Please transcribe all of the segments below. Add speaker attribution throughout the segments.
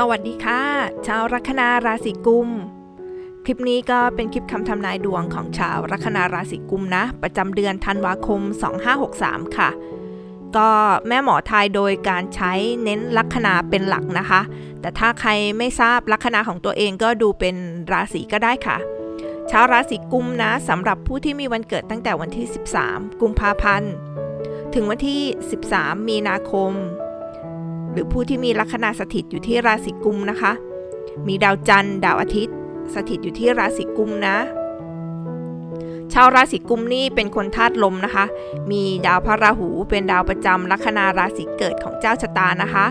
Speaker 1: สวัสดีค่ะ ชาวลัคนาราศีกุม คลิปนี้ก็เป็นคลิปคำทำนายดวงของชาวลัคนาราศีกุมนะ ประจำเดือนธันวาคม 2563 ค่ะ ก็แม่หมอทายโดยการใช้เน้นลัคนาเป็นหลักนะคะ แต่ถ้าใครไม่ทราบลัคนาของตัวเองก็ดูเป็นราศีก็ได้ค่ะ ชาวราศีกุมนะสำหรับผู้ที่มีวันเกิดตั้งแต่วันที่ 13 กุมภาพันธ์ ถึงวันที่ 13 มีนาคม รือผู้ที่มีลัคนาสถิตอยู่ที่ราศีกุมนะคะ มีดาวจันทร์ดาวอาทิตย์ สถิตอยู่ที่ราศีกุมนะ ชาวราศีกุมนี่เป็นคนธาตุลมนะคะ มีดาวพระราหูเป็นดาวประจำลัคนาราศีเกิดของเจ้าชะตานะคะ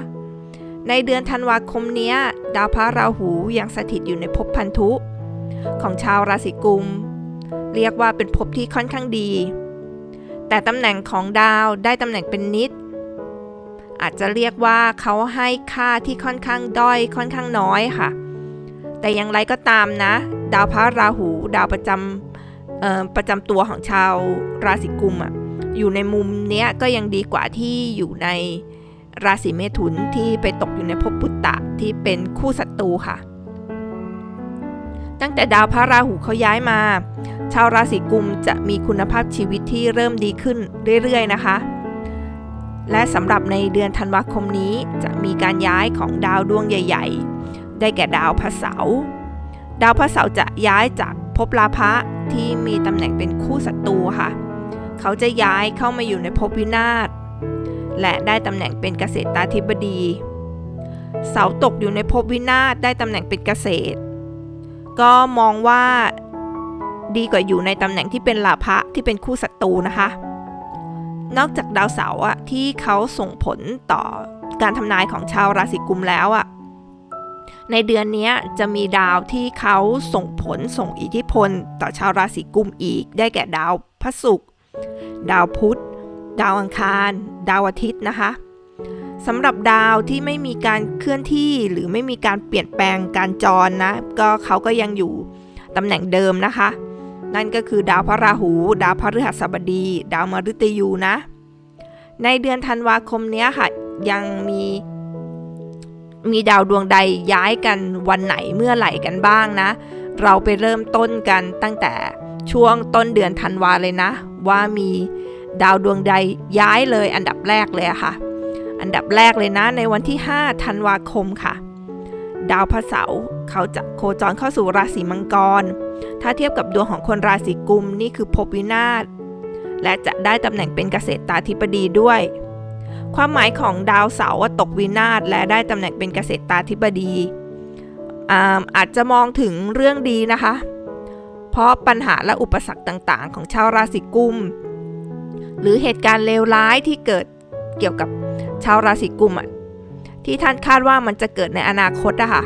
Speaker 1: ในเดือนธันวาคมนี้ดาวพระราหูยังสถิตอยู่ในภพพันธุ ของชาวราศีกุม เรียกว่าเป็นภพที่ค่อนข้างดี แต่ตำแหน่งของดาวได้ตำแหน่งเป็นนิด อาจจะเรียกว่าเขาให้ค่าที่ค่อนข้างด้อยค่อนข้างน้อยค่ะ แต่อย่างไรก็ตามนะ ดาวพระราหู ดาวประจำประจำตัวของชาวราศีกุมอะอยู่ในมุมเนี้ยก็ยังดีกว่าที่อยู่ในราศีเมถุนที่ไปตกอยู่ในภพปุตตะที่เป็นคู่ศัตรูค่ะ ตั้งแต่ดาวพระราหูเขาย้ายมา ชาวราศีกุมจะมีคุณภาพชีวิตที่เริ่มดีขึ้นเรื่อยๆนะคะ และสำหรับในเดือนธันวาคมนี้จะมีการย้ายของดาวดวงใหญ่ ๆ ได้แก่ดาวพระเสาร์ดาวพระเสาร์จะย้ายจากภพลาภะที่มีตำแหน่งเป็นคู่ศัตรูค่ะ เขาจะย้ายเข้ามาอยู่ในภพวินาศและได้ตำแหน่งเป็นเกษตราธิบดี เสาตกอยู่ในภพวินาศได้ตำแหน่งเป็นเกษตร ก็มองว่าดีกว่าอยู่ในตำแหน่งที่เป็นลาภะที่เป็นคู่ศัตรูนะคะ นอกจากดาวเสาร์อะที่เขาส่งผลต่อการทำนายของชาวราศีกุมแล้วอะในเดือนนี้จะมีดาวที่เขาส่งผลส่งอิทธิพล ต่อชาวราศีกุมอีก ได้แก่ดาวพระศุกร์ดาวพุธ ดาวอังคาร ดาวอาทิตย์นะคะสำหรับดาวที่ไม่มีการเคลื่อนที่หรือไม่มีการเปลี่ยนแปลงการจรนะ ก็เขาก็ยังอยู่ตำแหน่งเดิมนะคะ นั่นก็คือดาวพระราหู ดาวพฤหัสบดี ดาวมฤตยูนะ ในเดือนธันวาคมเนี้ยค่ะ ยังมีมีดาวดวงใดย้ายกันวันไหนเมื่อไหร่กันบ้างนะ เราไปเริ่มต้นกันตั้งแต่ช่วงต้นเดือนธันวาเลยนะ ว่ามีดาวดวงใดย้ายเลยอันดับแรกเลยค่ะ อันดับแรกเลยนะในวันที่ 5 ธันวาคมค่ะ ดาวพระเสาร์เขาจะโคจรเข้าสู่ราศีมังกร ถ้าเทียบกับดวงของคนราศีกุมนี่คือภพวินาศและจะได้ตำแหน่งเป็นเกษตรตาธิบดีด้วย ความหมายของดาวเสาร์ว่าตกวินาศและได้ตำแหน่งเป็นเกษตรตาธิบดีอาอาจจะมองถึงเรื่องดีนะคะ เพราะปัญหาและอุปสรรคต่างๆ ของชาวราศีกุม หรือเหตุการณ์เลวร้ายที่เกิดเกี่ยวกับชาวราศีกุมอะ ที่ท่านคาดว่ามันจะเกิดในอนาคตอะค่ะ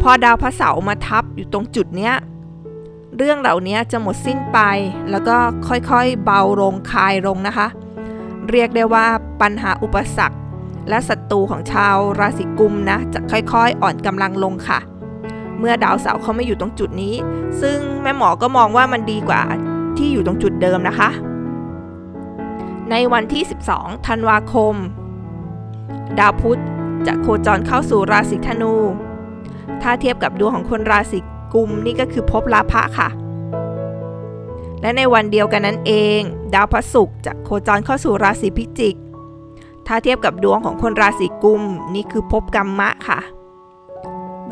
Speaker 1: พอดาวพระเสาร์มาทับอยู่ตรงจุดเนี้ยเรื่องเหล่านี้จะหมดสิ้นไป แล้วก็ค่อยๆเบาลงคลายลงนะคะ เรียกได้ว่าปัญหาอุปสรรค และศัตรูของชาวราศีกุมนะจะค่อยๆ อ่อนกำลังลงค่ะ เมื่อดาวเสาร์เขาไม่อยู่ตรงจุดนี้ ซึ่งแม่หมอก็มองว่ามันดีกว่าที่อยู่ตรงจุดเดิมนะคะ ในวันที่ 12 ธันวาคม ดาวพุธ จะโคจรเข้าสู่ราศีธนู ถ้าเทียบกับดวงของคนราศีกุมนี่ก็คือภพลาภะค่ะ และในวันเดียวกันนั้นเอง ดาวพระศุกร์จะโคจรเข้าสู่ราศีพิจิก ถ้าเทียบกับดวงของคนราศีกุมนี่คือภพกรรมะค่ะ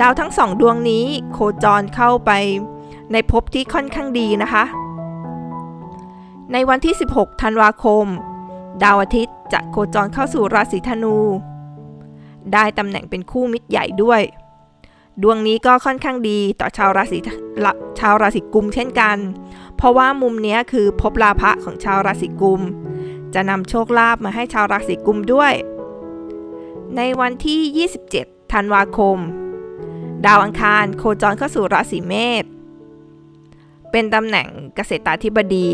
Speaker 1: ดาวทั้งสองดวงนี้โคจรเข้าไปในภพที่ค่อนข้างดีนะคะ ในวันที่ 16 ธันวาคม ดาวอาทิตย์จะโคจรเข้าสู่ราศีธนู ได้ตำแหน่งเป็นคู่มิตรใหญ่ด้วย ดวงนี้ก็ค่อนข้างดีต่อชาวราศีชาวราศีกุมเช่นกัน เพราะว่ามุมนี้คือภพลาภะของชาวราศีกุม จะนำโชคลาภมาให้ชาวราศีกุมด้วย ในวันที่ 27 ธันวาคม ดาวอังคารโคจรเข้าสู่ราศีเมษเป็นตำแหน่งเกษตราธิบดี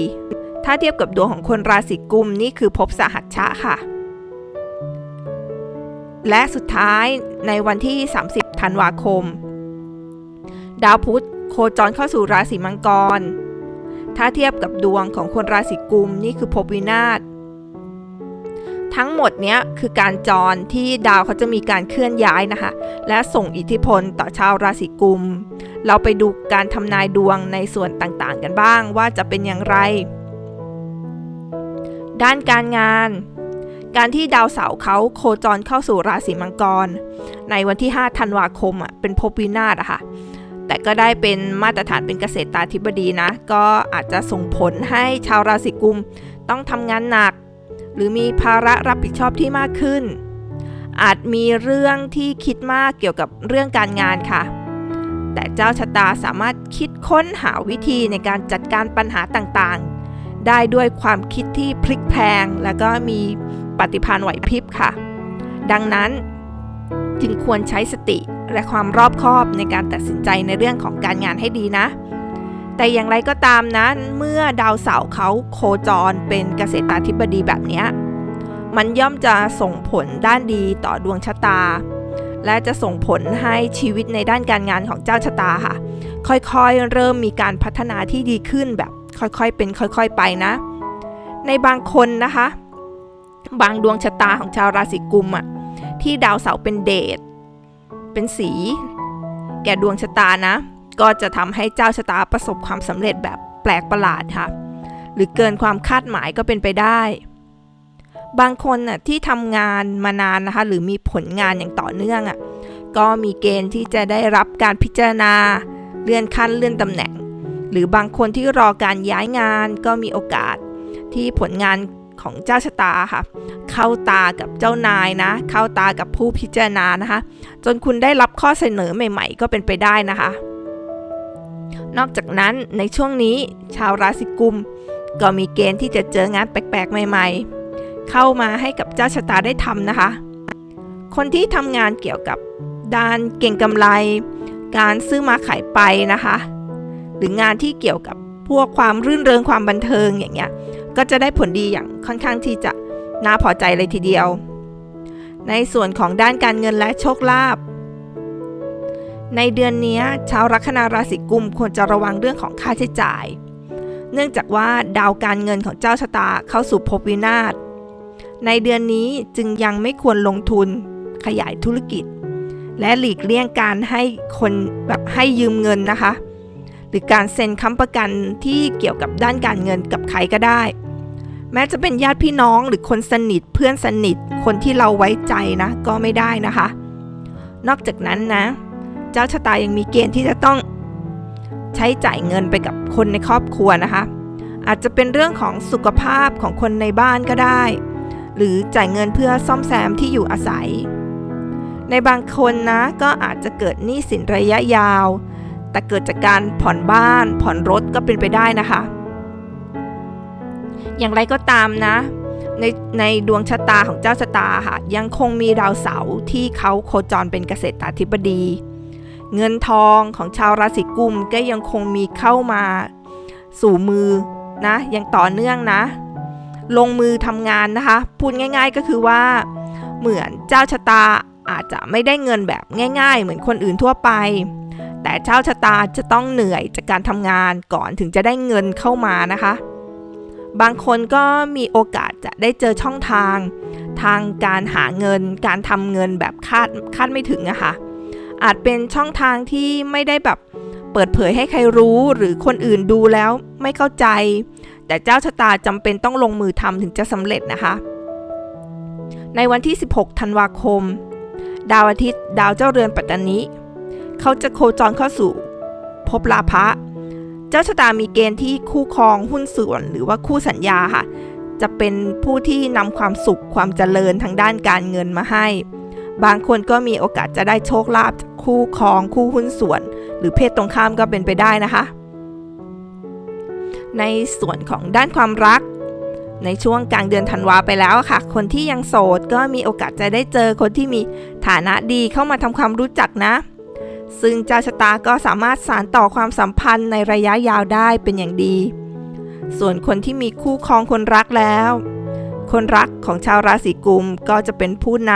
Speaker 1: ถ้าเทียบกับดวงของคนราศีกุมนี่คือภพสหัชชะค่ะ และสุดท้ายในวันที่ 30 ธันวาคม ดาวพุธโคจรเข้าสู่ราศีมังกร ถ้าเทียบกับดวงของคนราศีกุมนี่คือภพวินาศทั้งหมดเนี้ยคือการจรที่ดาวเขาจะมีการเคลื่อนย้ายนะคะ และส่งอิทธิพลต่อชาวราศีกุม เราไปดูการทำนายดวงในส่วนต่างๆ กันบ้างว่าจะเป็นอย่างไร ด้านการงาน การที่ดาวเสาร์เขาโคจรเข้าสู่ราศีมังกร ในวันที่ 5 ธันวาคมอะเป็นภพวินาศอะค่ะ แต่ก็ได้เป็นมาตรฐานเป็นเกษตรตาธิบดีนะ ก็อาจจะส่งผลให้ชาวราศีกุมต้องทำงานหนัก หรือมีภาระรับผิดชอบที่มากขึ้น อาจมีเรื่องที่คิดมากเกี่ยวกับเรื่องการงานค่ะ แต่เจ้าชะตาสามารถคิดค้นหาวิธีในการจัดการปัญหาต่างๆ ได้ด้วยความคิดที่พลิกแพลงแล้วก็มี ปฏิภาณไหวพริบค่ะ ดังนั้นจึงควรใช้สติและความรอบคอบในการตัดสินใจในเรื่องของการงานให้ดีนะ แต่อย่างไรก็ตามนะ เมื่อดาวเสาร์เขาโคจรเป็นเกษตราธิบดีแบบนี้ มันย่อมจะส่งผลด้านดีต่อดวงชะตา และจะส่งผลให้ชีวิตในด้านการงานของเจ้าชะตาค่ะ ค่อยๆ เริ่มมีการพัฒนาที่ดีขึ้นแบบ ค่อยๆ เป็นค่อยๆ ไปนะ ในบางคนนะคะ บางดวงชะตาของชาวราศีกุมอะที่ดาวเสาร์เป็นเดชเป็นสี แก่ดวงชะตานะ ก็จะทำให้เจ้าชะตาประสบความสำเร็จแบบแปลกประหลาดค่ะ หรือเกินความคาดหมายก็เป็นไปได้ บางคนน่ะที่ทำงานมานานนะคะ หรือมีผลงานอย่างต่อเนื่องอะก็มีเกณฑ์ที่จะได้รับการพิจารณา เลื่อนขั้นเลื่อนตำแหน่ง หรือบางคนที่รอการย้ายงานก็มีโอกาสที่ผลงาน ของเจ้าชะตาค่ะ เข้าตากับเจ้านายนะ เข้าตากับผู้พิจารณานะคะ จนคุณได้รับข้อเสนอใหม่ ๆ ก็เป็นไปได้นะคะ นอกจากนั้นในช่วงนี้ชาวราศีกุม ก็มีเกณฑ์ที่จะเจองานแปลกๆ ใหม่ ๆ เข้ามาให้กับเจ้าชะตาได้ทำนะคะ คนที่ทำงานเกี่ยวกับด้านเก่งกำไร การซื้อมาขายไปนะคะ หรืองานที่เกี่ยวกับพวกความรื่นเริงความบันเทิงอย่างเงี้ย ก็จะได้ผลดีอย่างค่อนข้างที่จะน่าพอใจเลยทีเดียว ในส่วนของด้านการเงินและโชคลาภในเดือนนี้ชาวลัคนาราศีกุมควรจะระวังเรื่องของค่าใช้จ่าย เนื่องจากว่าดาวการเงินของเจ้าชะตาเข้าสู่ภพวินาศในเดือนนี้จึงยังไม่ควรลงทุนขยายธุรกิจ และหลีกเลี่ยงการให้คนแบบให้ยืมเงินนะคะ หรือการเซ็นค้ำประกันที่เกี่ยวกับด้านการเงินกับใครก็ได้ แม้จะเป็นญาติพี่น้องหรือคนสนิทเพื่อนสนิทคนที่เราไว้ใจนะก็ไม่ได้นะคะ นอกจากนั้นนะ เจ้าชะตายังมีเกณฑ์ที่จะต้องใช้จ่ายเงินไปกับคนในครอบครัวนะคะ อาจจะเป็นเรื่องของสุขภาพของคนในบ้านก็ได้ หรือจ่ายเงินเพื่อซ่อมแซมที่อยู่อาศัย ในบางคนนะก็อาจจะเกิดหนี้สินระยะยาว แต่เกิดจากการผ่อนบ้าน ผ่อนรถก็เป็นไปได้นะคะ อย่างไรก็ตามนะ ในในดวงชะตาของเจ้าชะตาค่ะ ยังคงมีดาวเสาร์ที่เขาโคจรเป็นเกษตราธิบดี เงินทองของชาวราศีกุมก็ยังคงมีเข้ามาสู่มือนะยังต่อเนื่องนะ ลงมือทำงานนะคะ พูดง่าย ๆก็คือว่า เหมือนเจ้าชะตาอาจจะไม่ได้เงินแบบง่าย ๆ เหมือนคนอื่นทั่วไป แต่เจ้าชะตาจะต้องเหนื่อยจากการทำงานก่อนถึงจะได้เงินเข้ามานะคะ บางคนก็มีโอกาสจะได้เจอช่องทาง ทางการหาเงิน การทำเงินแบบคาดคาดไม่ถึงอะคะ่ะ อาจเป็นช่องทางที่ไม่ได้แบบเปิดเผยให้ใครรู้หรือคนอื่นดูแล้วไม่เข้าใจ แต่เจ้าชะตาจำเป็นต้องลงมือทำถึงจะสำเร็จนะคะ ในวันที่ 16 ธันวาคม ดาวอาทิตย์ ดาวเจ้าเรือนปัตตานี เขาจะโคจรเข้าสู่ภพลาภะเจ้าชะตามีเกณฑ์ที่คู่ครองหุ้นส่วนหรือว่าคู่สัญญาค่ะ จะเป็นผู้ที่นำความสุขความเจริญทางด้านการเงินมาให้ บางคนก็มีโอกาสจะได้โชคลาภคู่ครองคู่หุ้นส่วน หรือเพศตรงข้ามก็เป็นไปได้นะคะ ในส่วนของด้านความรักในช่วงกลางเดือนธันวาไปแล้วค่ะ คนที่ยังโสดก็มีโอกาสจะได้เจอคนที่มีฐานะดีเข้ามาทำความรู้จักนะ ซึ่งเจ้าชะตาก็สามารถสานต่อความสัมพันธ์ในระยะยาวได้เป็นอย่างดี ส่วนคนที่มีคู่ครองคนรักแล้ว คนรักของชาวราศีกุมก็จะเป็นผู้น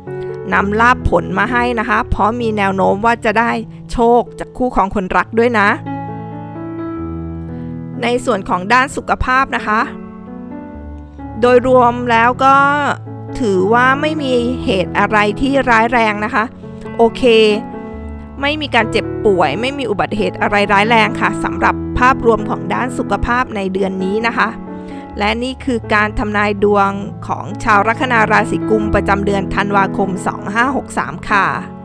Speaker 1: ำนำลาบผลมาให้นะคะ เพราะมีแนวโน้มว่าจะได้โชคจากคู่ของคนรักด้วยนะ ในส่วนของด้านสุขภาพนะคะ โดยรวมแล้วก็ถือว่าไม่มีเหตุอะไรที่ร้ายแรงนะคะ โอเค ไม่มีการเจ็บป่วย ไม่มีอุบัติเหตุอะไรร้ายแรงค่ะสำหรับภาพรวมของด้านสุขภาพในเดือนนี้นะคะ และนี่คือการทำนายดวงของชาวลัคนาราศีกุมประจำเดือนธันวาคม 2563 ค่ะ